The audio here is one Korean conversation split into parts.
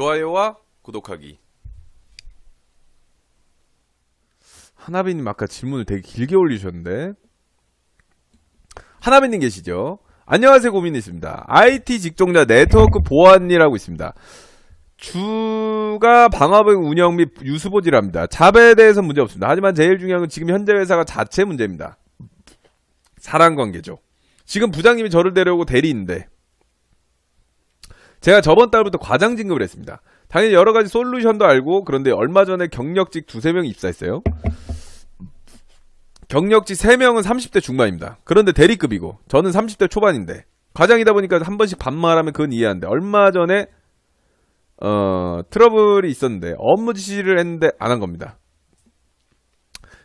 좋아요와 구독하기. 하나비님 아까 질문을 되게 길게 올리셨는데 하나비님 계시죠? 안녕하세요 고민이 있습니다. IT 직종자 네트워크 보안이라고 있습니다. 주가 방화벽 운영 및 유수보지랍니다. 잡에 대해서 문제 없습니다. 하지만 제일 중요한 건 지금 현재 회사가 자체 문제입니다. 사람 관계죠. 지금 부장님이 저를 데려오고 대리인데 제가 저번 달부터 과장 진급을 했습니다. 당연히 여러 가지 솔루션도 알고 그런데 얼마 전에 경력직 두세 명이 입사했어요. 경력직 3명은 30대 중반입니다. 그런데 대리급이고 저는 30대 초반인데 과장이다 보니까 한 번씩 반말하면 그건 이해하는데 얼마 전에 어, 트러블이 있었는데 업무 지시를 했는데 안 한 겁니다.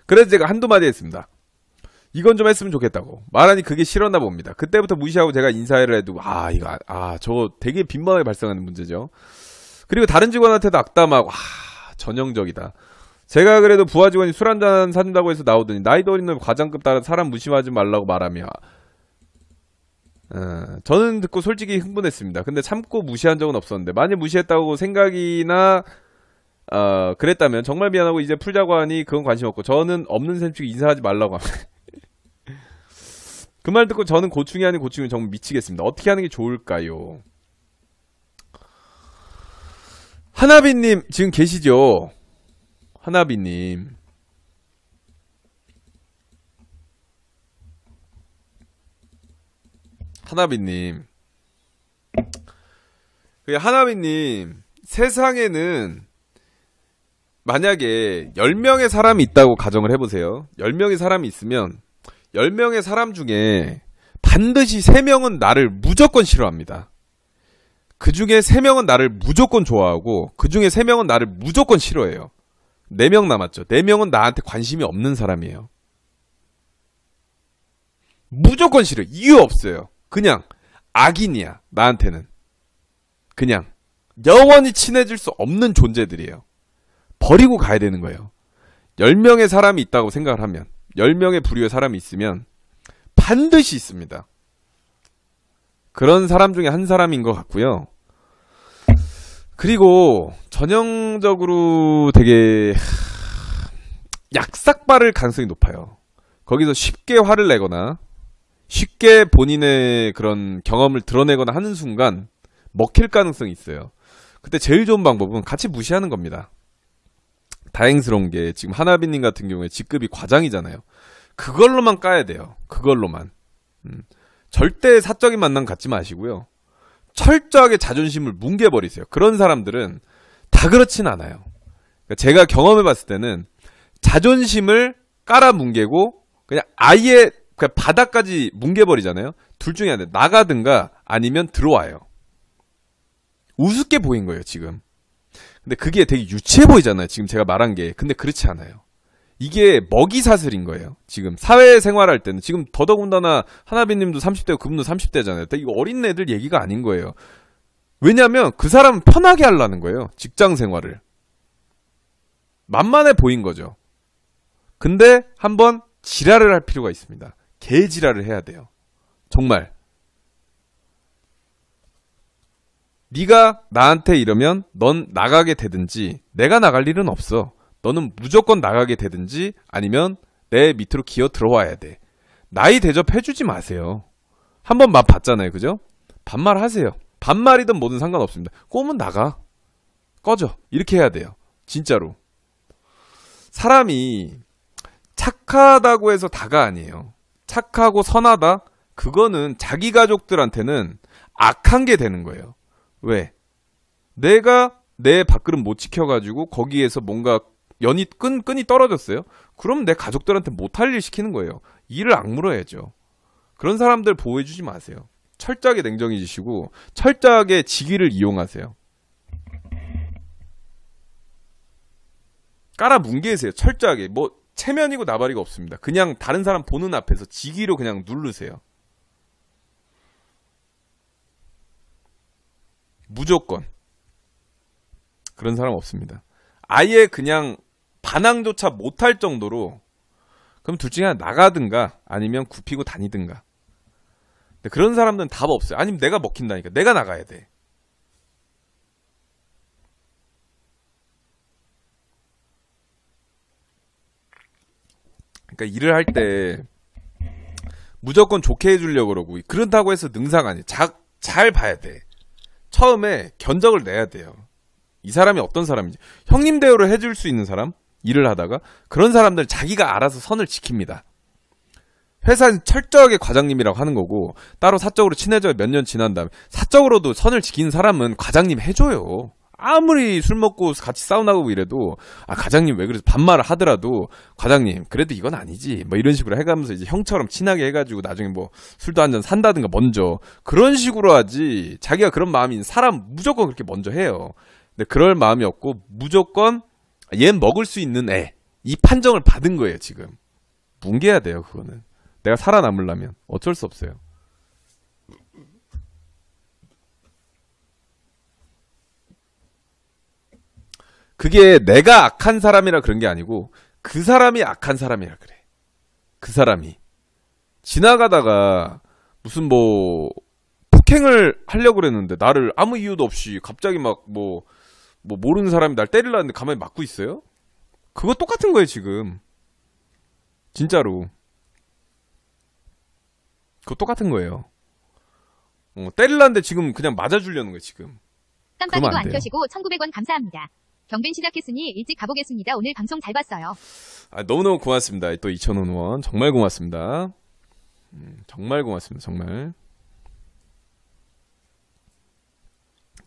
그래서 제가 한두 마디 했습니다. 이건 좀 했으면 좋겠다고. 말하니 그게 싫었나 봅니다. 그때부터 무시하고 제가 인사를 해도 아 이거 아 저거 되게 빈번하게 발생하는 문제죠. 그리고 다른 직원한테도 악담하고 아 전형적이다. 제가 그래도 부하 직원이 술 한잔 사준다고 해서 나오더니 나이도 어린 과장급 따라 사람 무심하지 말라고 말하며 어, 저는 듣고 솔직히 흥분했습니다. 근데 참고 무시한 적은 없었는데 만약 무시했다고 생각이나 어, 그랬다면 정말 미안하고 이제 풀자고 하니 그건 관심 없고 저는 없는 셈 치고 인사하지 말라고 합니다. 그 말 듣고 저는 고충이 아닌 고충이 정말 미치겠습니다. 어떻게 하는 게 좋을까요? 하나비님 지금 계시죠? 하나비님. 하나비님. 그 하나비님, 세상에는 만약에 10명의 사람이 있다고 가정을 해보세요. 10명의 사람이 있으면 10명의 사람 중에 반드시 3명은 나를 무조건 싫어합니다. 그 중에 3명은 나를 무조건 좋아하고 그 중에 3명은 나를 무조건 싫어해요. 4명 남았죠. 4명은 나한테 관심이 없는 사람이에요. 무조건 싫어. 이유 없어요. 그냥 악인이야. 나한테는. 그냥 영원히 친해질 수 없는 존재들이에요. 버리고 가야 되는 거예요. 10명의 사람이 있다고 생각을 하면 10명의 부류의 사람이 있으면 반드시 있습니다. 그런 사람 중에 한 사람인 것 같고요. 그리고 전형적으로 되게 약삭빠를 가능성이 높아요. 거기서 쉽게 화를 내거나 쉽게 본인의 그런 경험을 드러내거나 하는 순간 먹힐 가능성이 있어요. 그때 제일 좋은 방법은 같이 무시하는 겁니다. 다행스러운 게 지금 하나비님 같은 경우에 직급이 과장이잖아요. 그걸로만 까야 돼요. 그걸로만. 음. 절대 사적인 만남 갖지 마시고요. 철저하게 자존심을 뭉개버리세요. 그런 사람들은 다 그렇진 않아요. 그러니까 제가 경험해 봤을 때는 자존심을 깔아 뭉개고 그냥 아예 그냥 바닥까지 뭉개버리잖아요. 둘 중에 하나 나가든가 아니면 들어와요. 우습게 보인 거예요, 지금. 근데 그게 되게 유치해 보이잖아요. 지금 제가 말한 게. 근데 그렇지 않아요. 이게 먹이 사슬인 거예요. 지금 사회생활 할 때는 지금 더더군다나 하나비님도 30대고 그분도 30대잖아요. 이거 어린 애들 얘기가 아닌 거예요. 왜냐하면 그 사람은 편하게 하려는 거예요. 직장 생활을 만만해 보인 거죠. 근데 한번 지랄을 할 필요가 있습니다. 개 지랄을 해야 돼요. 정말 네가 나한테 이러면 넌 나가게 되든지 내가 나갈 일은 없어. 너는 무조건 나가게 되든지 아니면 내 밑으로 기어 들어와야 돼. 나이 대접해주지 마세요. 한 번 맛 봤잖아요. 그죠? 반말 하세요. 반말이든 뭐든 상관없습니다. 꼬면 나가. 꺼져. 이렇게 해야 돼요. 진짜로. 사람이 착하다고 해서 다가 아니에요. 착하고 선하다? 그거는 자기 가족들한테는 악한 게 되는 거예요. 왜? 내가 내 밥그릇 못 지켜가지고 거기에서 뭔가 연이 끈, 끈이 떨어졌어요? 그럼 내 가족들한테 못할 일 시키는 거예요. 일을 악물어야죠. 그런 사람들 보호해주지 마세요. 철저하게 냉정해지시고 철저하게 직위를 이용하세요. 깔아 뭉개세요. 철저하게. 뭐 체면이고 나발이고 없습니다. 그냥 다른 사람 보는 앞에서 직위로 그냥 누르세요. 무조건 그런 사람 없습니다. 아예 그냥 반항조차 못할 정도로 그럼 둘 중에 하나 나가든가 아니면 굽히고 다니든가. 근데 그런 사람들은 답 없어요. 아니면 내가 먹힌다니까. 내가 나가야 돼. 그러니까 일을 할 때 무조건 좋게 해주려고 그러고 그렇다고 해서 능사가 아니야. 잘 봐야 돼. 처음에 견적을 내야 돼요. 이 사람이 어떤 사람인지 형님 대우를 해줄 수 있는 사람 일을 하다가 그런 사람들 자기가 알아서 선을 지킵니다. 회사는 철저하게 과장님이라고 하는 거고 따로 사적으로 친해져 몇 년 지난 다음에 사적으로도 선을 지키는 사람은 과장님 해줘요. 아무리 술 먹고 같이 사우나가고 이래도 아 과장님 왜 그래서 반말을 하더라도 과장님 그래도 이건 아니지. 뭐 이런 식으로 해가면서 이제 형처럼 친하게 해가지고 나중에 뭐 술도 한 잔 산다든가 먼저. 그런 식으로 하지. 자기가 그런 마음인 사람 무조건 그렇게 먼저 해요. 근데 그럴 마음이 없고 무조건 얘 먹을 수 있는 애. 이 판정을 받은 거예요 지금. 뭉개야 돼요 그거는. 내가 살아남으려면. 어쩔 수 없어요. 그게 내가 악한 사람이라 그런 게 아니고 그 사람이 악한 사람이라 그래. 그 사람이 지나가다가 무슨 뭐 폭행을 하려고 그랬는데 나를 아무 이유도 없이 갑자기 막뭐뭐 모르는 사람이 날 때리려는데 가만히 맞고 있어요? 그거 똑같은 거예요 지금. 진짜로. 그거 똑같은 거예요. 어, 때리려는데 지금 그냥 맞아주려는 거예요 지금. 깜빡이도 안. 켜시고 1900원 감사합니다. 경빈 시작했으니 일찍 가보겠습니다. 오늘 방송 잘 봤어요. 아, 너무너무 고맙습니다. 또 2,000원 원. 정말 고맙습니다. 음, 정말 고맙습니다. 정말.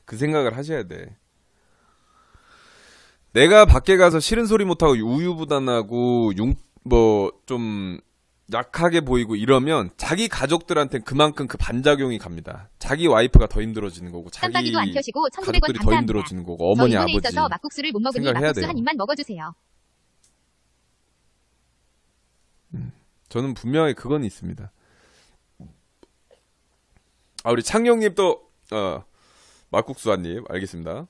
그 생각을 하셔야 돼. 내가 밖에 가서 싫은 소리 못하고 우유부단하고 융, 뭐, 좀, 약하게 보이고 이러면 자기 가족들한테 그만큼 그 반작용이 갑니다. 자기 와이프가 더 힘들어지는 거고, 자기 안 켜시고 1900원 가족들이 더. 힘들어지는 거고, 저 어머니, 아버지. 있어서 막국수를 못 먹으니 생각을 해야 막국수 돼요. 한 입만 먹어주세요. 저는 분명히 그건 있습니다. 아, 우리 창영님 또, 어, 막국수 한 입, 알겠습니다.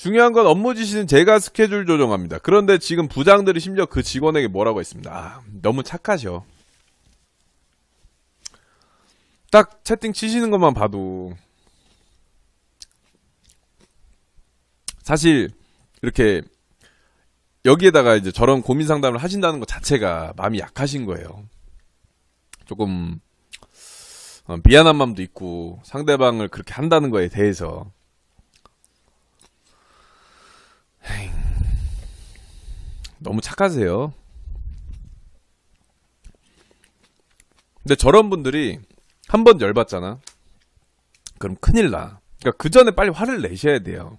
중요한 건 업무 지시는 제가 스케줄 조정합니다. 그런데 지금 부장들이 심지어 그 직원에게 뭐라고 했습니다. 아, 너무 착하셔. 딱 채팅 치시는 것만 봐도 사실 이렇게 여기에다가 이제 저런 고민 상담을 하신다는 것 자체가 마음이 약하신 거예요. 조금 어, 미안한 마음도 있고 상대방을 그렇게 한다는 거에 대해서 너무 착하세요. 근데 저런 분들이 한 번 열받잖아. 그럼 큰일 나. 그러니까 그 전에 빨리 화를 내셔야 돼요.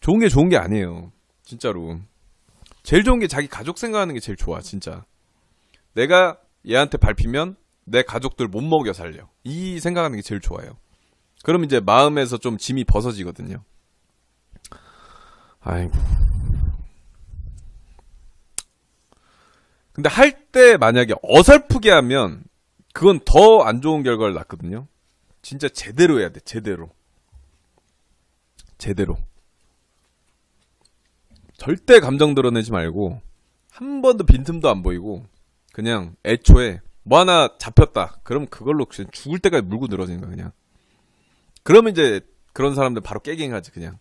좋은 게 좋은 게 아니에요. 진짜로. 제일 좋은 게 자기 가족 생각하는 게 제일 좋아, 진짜. 내가 얘한테 밟히면 내 가족들 못 먹여 살려. 이 생각하는 게 제일 좋아요. 그럼 이제 마음에서 좀 짐이 벗어지거든요. 아이고. 근데 할 때 만약에 어설프게 하면 그건 더 안 좋은 결과를 낳거든요. 진짜 제대로 해야 돼, 제대로. 제대로. 절대 감정 드러내지 말고 한 번도 빈틈도 안 보이고 그냥 애초에 뭐 하나 잡혔다. 그럼 그걸로 그냥 죽을 때까지 물고 늘어지는 거야, 그냥. 그러면 이제 그런 사람들 바로 깨갱하지, 그냥.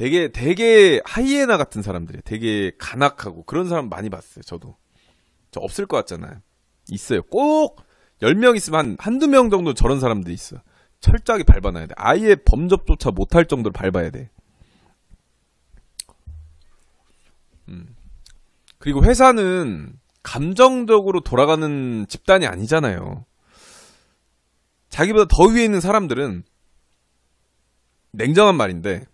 되게 되게 하이에나 같은 사람들이에요. 되게 간악하고 그런 사람 많이 봤어요. 저도. 저 없을 것 같잖아요. 있어요. 꼭 10명 있으면 한 한두 명 정도 저런 사람들이 있어. 철저하게 밟아놔야 돼. 아예 범접조차 못할 정도로 밟아야 돼. 음. 그리고 회사는 감정적으로 돌아가는 집단이 아니잖아요. 자기보다 더 위에 있는 사람들은 냉정한 말인데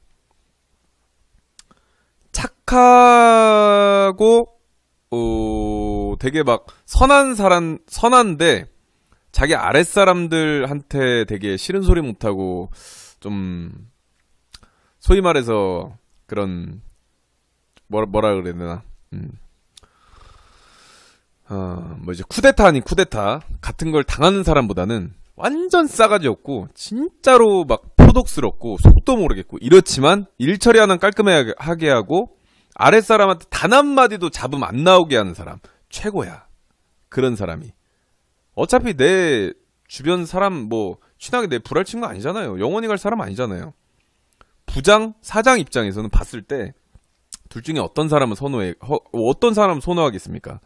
착하고 어 되게 막 선한 사람 선한데 자기 아랫 사람들한테 되게 싫은 소리 못 하고 좀 소위 말해서 그런 뭐라 뭐라 그래야 되나 음. 어, 뭐 이제 쿠데타 아닌 쿠데타 같은 걸 당하는 사람보다는 완전 싸가지 없고 진짜로 막 표독스럽고 속도 모르겠고 이렇지만 일 처리 하나 깔끔하게 하고 아랫사람한테 단 한마디도 잡음 안 나오게 하는 사람 최고야 그런 사람이 어차피 내 주변 사람 뭐 친하게 내 불알 친거 아니잖아요 영원히 갈 사람 아니잖아요 부장 사장 입장에서는 봤을 때 둘 중에 어떤 사람은 선호해 허- 어떤 사람은 선호하겠습니까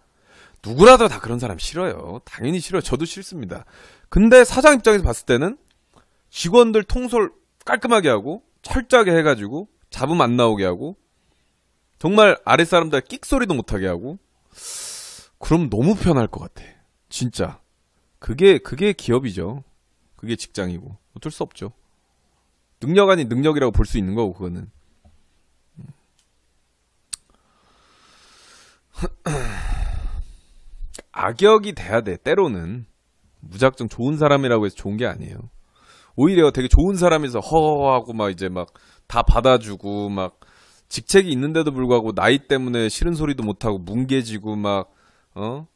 누구라도 다 그런 사람 싫어요. 당연히 싫어요. 저도 싫습니다. 근데 사장 입장에서 봤을 때는 직원들 통솔 깔끔하게 하고 철저하게 해가지고 잡음 안 나오게 하고 정말 아랫사람들 끽소리도 못하게 하고 그럼 너무 편할 것 같아. 진짜. 그게 그게 기업이죠. 그게 직장이고 어쩔 수 없죠. 능력 아닌 능력이라고 볼 수 있는 거고 그거는. 악역이 돼야 돼. 때로는 무작정 좋은 사람이라고 해서 좋은 게 아니에요. 오히려 되게 좋은 사람에서 허허하고 막 이제 막 다 받아주고 막 직책이 있는데도 불구하고 나이 때문에 싫은 소리도 못하고 뭉개지고 막 어?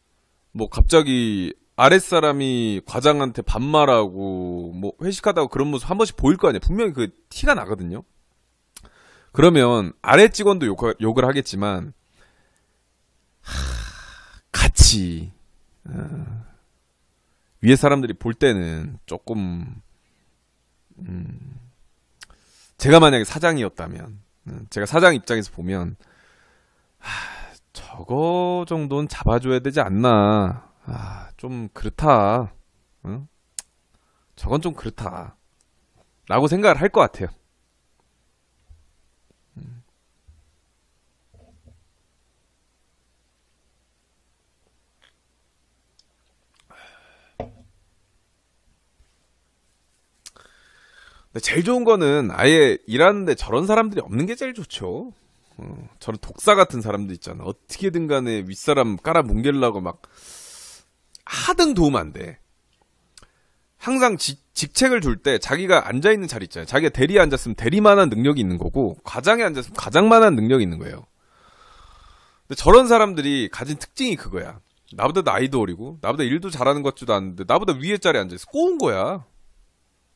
뭐 갑자기 아랫사람이 과장한테 반말하고 뭐 회식하다가 그런 모습 한 번씩 보일 거 아니에요. 분명히 그 티가 나거든요. 그러면 아래 직원도 욕, 욕을 하겠지만 같이 어, 위에 사람들이 볼 때는 조금 음, 제가 만약에 사장이었다면 음, 제가 사장 입장에서 보면 하, 저거 정도는 잡아줘야 되지 않나. 아, 좀 그렇다. 응? 저건 좀 그렇다. 라고 생각을 할 것 같아요 제일 좋은 거는 아예 일하는데 저런 사람들이 없는 게 제일 좋죠. 어, 저런 독사 같은 사람들 있잖아. 어떻게든 간에 윗사람 깔아 뭉개려고 막 하등 도움 안 돼. 항상 지- 직책을 둘때 자기가 앉아있는 자리 있잖아요. 자기가 대리에 앉았으면 대리만한 능력이 있는 거고 과장에 앉았으면 과장만한 능력이 있는 거예요. 근데 저런 사람들이 가진 특징이 그거야. 나보다 나이도 어리고 나보다 일도 잘하는 것 같지도 않은데 나보다 위에 자리에 앉아있어. 꼬운 거야.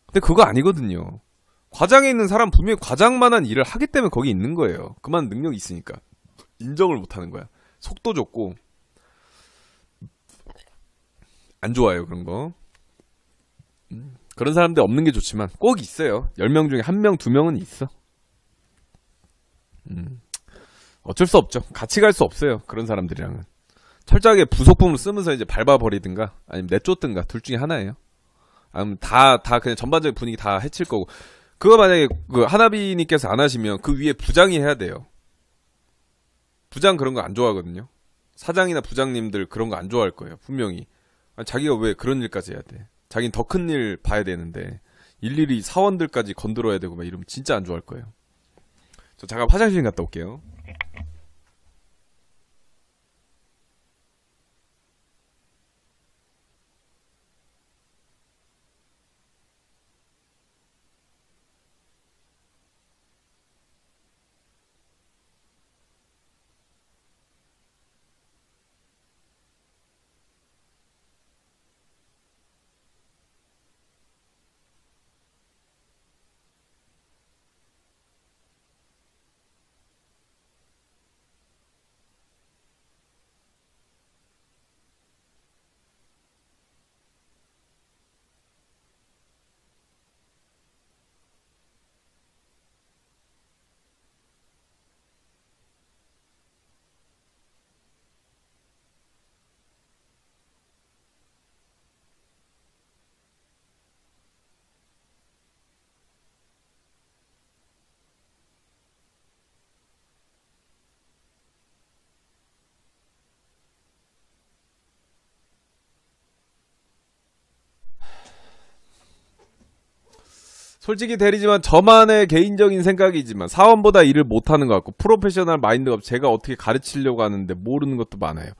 근데 그거 아니거든요. 과장에 있는 사람 분명히 과장만한 일을 하기 때문에 거기 있는 거예요. 그만 능력이 있으니까. 인정을 못 하는 거야. 속도 좋고. 안 좋아요, 그런 거. 음, 그런 사람들 없는 게 좋지만 꼭 있어요. 10명 중에 1명, 2명은 있어. 음, 어쩔 수 없죠. 같이 갈 수 없어요. 그런 사람들이랑은. 철저하게 부속품을 쓰면서 이제 밟아버리든가 아니면 내쫓든가 둘 중에 하나예요. 아니면 다, 다 그냥 전반적인 분위기 다 해칠 거고. 그거 만약에 그 하나비님께서 안 하시면 그 위에 부장이 해야 돼요. 부장 그런 거 안 좋아하거든요. 사장이나 부장님들 그런 거 안 좋아할 거예요. 분명히. 아니, 자기가 왜 그런 일까지 해야 돼. 자긴 더 큰 일 봐야 되는데 일일이 사원들까지 건드려야 되고 막 이러면 진짜 안 좋아할 거예요. 저 잠깐 화장실 갔다 올게요. 솔직히 대리지만 저만의 개인적인 생각이지만 사원보다 일을 못하는 것 같고 프로페셔널 마인드가 없- 제가 어떻게 가르치려고 하는데 모르는 것도 많아요.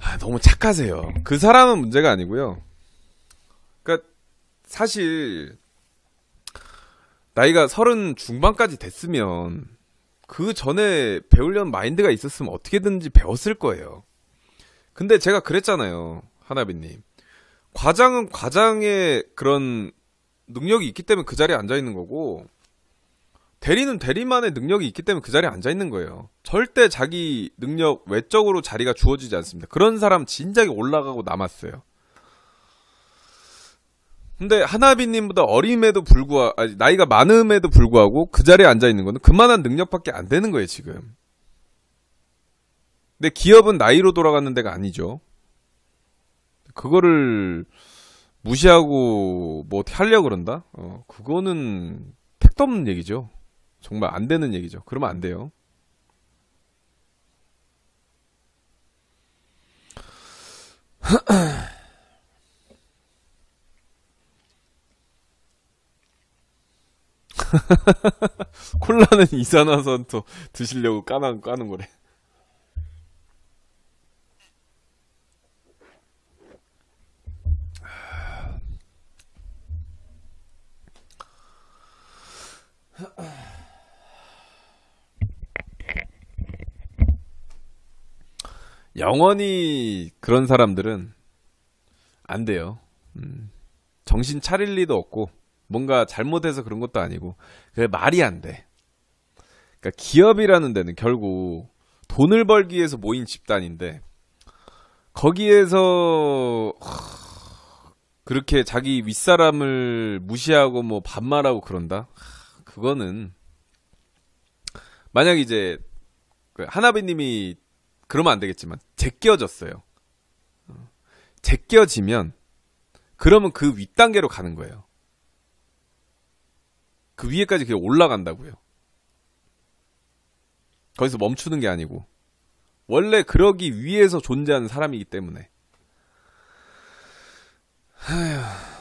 아, 너무 착하세요. 그 사람은 문제가 아니고요. 그러니까 사실 나이가 서른 중반까지 됐으면 그 전에 배우려는 마인드가 있었으면 어떻게든지 배웠을 거예요. 근데 제가 그랬잖아요. 하나비님. 과장은 과장의 그런 능력이 있기 때문에 그 자리에 앉아 있는 거고, 대리는 대리만의 능력이 있기 때문에 그 자리에 앉아 있는 거예요. 절대 자기 능력 외적으로 자리가 주어지지 않습니다. 그런 사람 진작에 올라가고 남았어요. 근데 하나비님보다 어림에도 불구하고 나이가 많음에도 불구하고 그 자리에 앉아 있는 거는 그만한 능력밖에 안 되는 거예요 지금. 근데 기업은 나이로 돌아가는 데가 아니죠. 그거를 무시하고 뭐 어떻게 하려 고 그런다? 어, 그거는 택도 없는 얘기죠. 정말 안 되는 얘기죠. 그러면 안 돼요. 콜라는 이산화탄소 드시려고 까는, 까는 거래. 영원히 그런 사람들은 안 돼요. 음, 정신 차릴 리도 없고 뭔가 잘못해서 그런 것도 아니고 그게 말이 안 돼. 그러니까 기업이라는 데는 결국 돈을 벌기 위해서 모인 집단인데 거기에서 하, 그렇게 자기 윗사람을 무시하고 뭐 반말하고 그런다? 하, 그거는 만약 이제 그 하나비님이 그러면 안 되겠지만 제껴졌어요. 어, 제껴지면 그러면 그 윗 단계로 가는 거예요. 그 위에까지 그게 올라간다고요. 거기서 멈추는 게 아니고 원래 그러기 위해서 존재하는 사람이기 때문에. 하휴.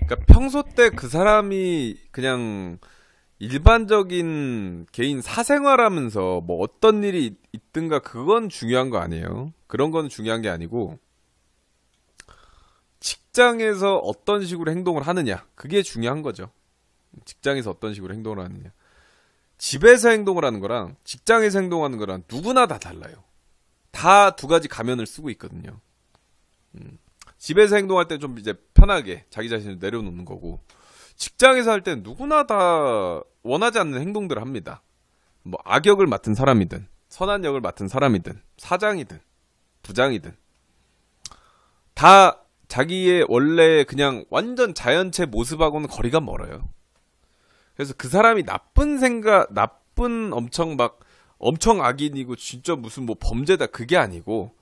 그러니까 평소 때 그 사람이 그냥 일반적인 개인 사생활하면서 뭐 어떤 일이 있든가 그건 중요한 거 아니에요. 그런 건 중요한 게 아니고 직장에서 어떤 식으로 행동을 하느냐 그게 중요한 거죠. 직장에서 어떤 식으로 행동을 하느냐. 집에서 행동을 하는 거랑 직장에서 행동하는 거랑 누구나 다 달라요. 다 두 가지 가면을 쓰고 있거든요. 음. 집에서 행동할 때 좀 이제 편하게 자기 자신을 내려놓는 거고 직장에서 할 땐 누구나 다 원하지 않는 행동들을 합니다. 뭐 악역을 맡은 사람이든 선한 역을 맡은 사람이든 사장이든 부장이든 다 자기의 원래 그냥 완전 자연체 모습하고는 거리가 멀어요. 그래서 그 사람이 나쁜 생각, 나쁜 엄청 막 엄청 악인이고 진짜 무슨 뭐 범죄다 그게 아니고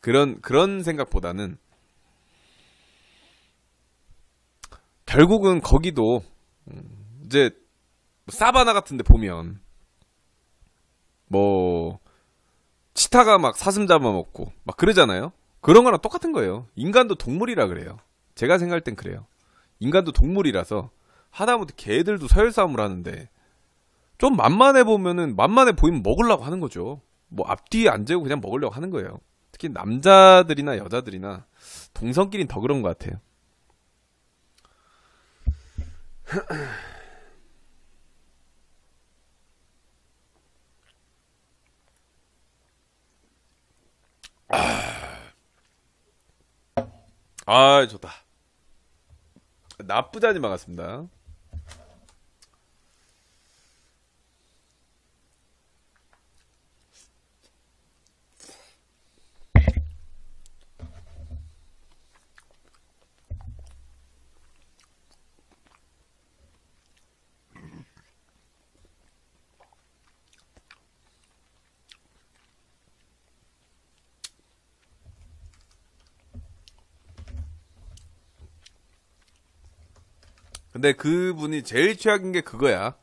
그런 그런 생각보다는 결국은 거기도 음, 이제 사바나 같은데 보면 뭐 치타가 막 사슴 잡아먹고 막 그러잖아요. 그런 거랑 똑같은 거예요. 인간도 동물이라 그래요. 제가 생각할 땐 그래요. 인간도 동물이라서 하다못해 개들도 서열 싸움을 하는데 좀 만만해 보면은 만만해 보이면 먹으려고 하는 거죠. 뭐 앞뒤에 안 재고 그냥 먹으려고 하는 거예요. 특히 남자들이나 여자들이나 동성끼리는 더 그런 것 같아요. 아, 좋다. 나쁘지 않은 반갑습니다. 근데 그분이 제일 최악인 게 그거야.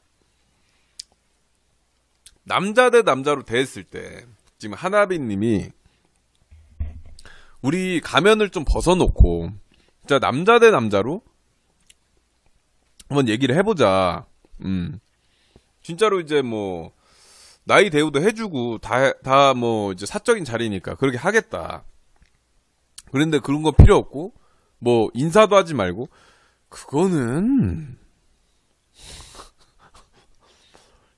남자 대 남자로 대했을 때 지금 하나빈 님이 우리 가면을 좀 벗어놓고 진짜 남자 대 남자로 한번 얘기를 해보자. 음. 진짜로 이제 뭐 나이 대우도 해주고 다 다 뭐 이제 사적인 자리니까 그렇게 하겠다. 그런데 그런 거 필요 없고 뭐 인사도 하지 말고 그거는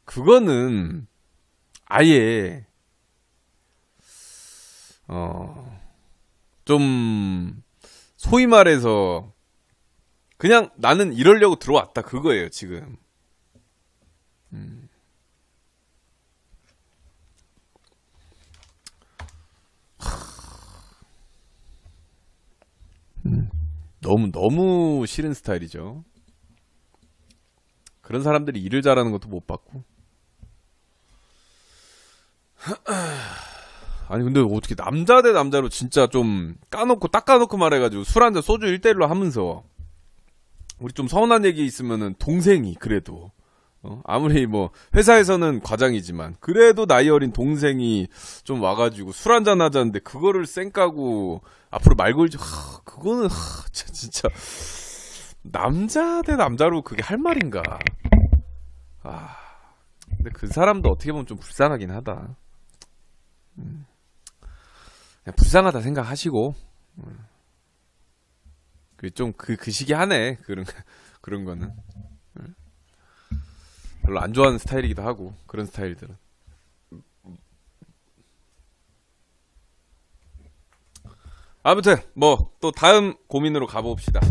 그거는 아예 어좀 소위 말해서 그냥 나는 이러려고 들어왔다 그거예요 지금 너무 너무 싫은 스타일이죠. 그런 사람들이 일을 잘하는 것도 못 봤고. 아니 근데 어떻게 남자 대 남자로 진짜 좀 까놓고 딱 까놓고 말해가지고 술 한잔 소주 1대1로 하면서 우리 좀 서운한 얘기 있으면은 동생이 그래도 어? 아무리 뭐 회사에서는 과장이지만 그래도 나이 어린 동생이 좀 와가지고 술 한잔 하자는데 그거를 쌩까고 앞으로 말 걸지 하, 그거는 하, 진- 진짜. 남자 대 남자로 그게 할 말인가? 아 근데 그 사람도 어떻게 보면 좀 불쌍하긴 하다. 음. 그냥 불쌍하다 생각하시고. 그좀그 그 시기 하네 그런 그런 거는 별로 안 좋아하는 스타일이기도 하고 그런 스타일들은. 아무튼 뭐 또 다음 고민으로 가봅시다